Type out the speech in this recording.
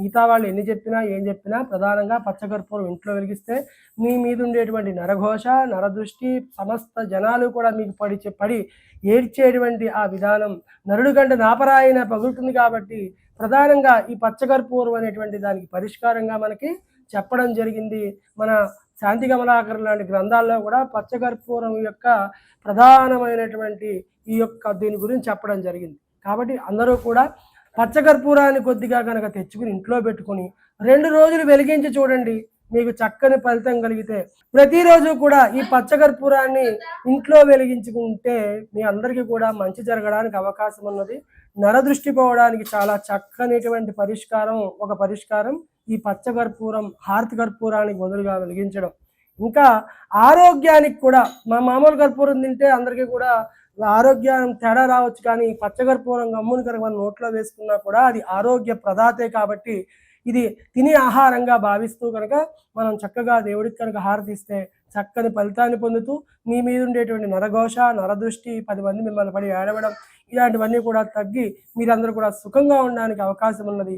మిగతా వాళ్ళు ఎన్ని చెప్పినా ఏం చెప్పినా ప్రధానంగా పచ్చకర్పూరం ఇంట్లో వెలిగిస్తే మీ మీద ఉండేటువంటి నరఘోష నరదృష్టి సమస్త జనాలు కూడా మీకు పడి పడి ఏడ్చేటువంటి ఆ విధానం నరుడు కంటే నాపరాయన పగులుతుంది కాబట్టి ప్రధానంగా ఈ పచ్చకర్పూరం అనేటువంటి దానికి పరిష్కారంగా మనకి చెప్పడం జరిగింది. మన శాంతి కమలాకర్ లాంటి గ్రంథాల్లో కూడా పచ్చకర్పూరం యొక్క ప్రధానమైనటువంటి ఈ యొక్క దీని గురించి చెప్పడం జరిగింది. కాబట్టి అందరూ కూడా పచ్చకర్పూరాన్ని కొద్దిగా కనుక తెచ్చుకుని ఇంట్లో పెట్టుకుని రెండు రోజులు వెలిగించి చూడండి. మీకు చక్కని ఫలితం కలిగితే ప్రతిరోజు కూడా ఈ పచ్చకర్పూరాన్ని ఇంట్లో వెలిగించుకుంటే మీ అందరికీ కూడా మంచి జరగడానికి అవకాశం ఉన్నది. నరదృష్టి పోవడానికి చాలా చక్కనిటువంటి పరిష్కారం ఒక పరిష్కారం ఈ పచ్చకర్పూరం హార్త్ కర్పూరానికి బదులుగా వెలిగించడం. ఇంకా ఆరోగ్యానికి కూడా మా మామూలు కర్పూరం తింటే అందరికీ కూడా ఆరోగ్యం తేడా రావచ్చు కానీ పచ్చగర్పూరం గమ్ముని కనుక మనం నోట్లో వేసుకున్నా కూడా అది ఆరోగ్య ప్రదాతే కాబట్టి ఇది తిని ఆహారంగా భావిస్తూ కనుక మనం చక్కగా దేవుడికి కనుక హారతిస్తే చక్కని ఫలితాన్ని పొందుతూ మీ మీద ఉండేటువంటి నరఘోష నరదృష్టి పది మంది మిమ్మల్ని పడి ఏడవడం ఇలాంటివన్నీ కూడా తగ్గి మీరందరూ కూడా సుఖంగా ఉండడానికి అవకాశం ఉన్నది.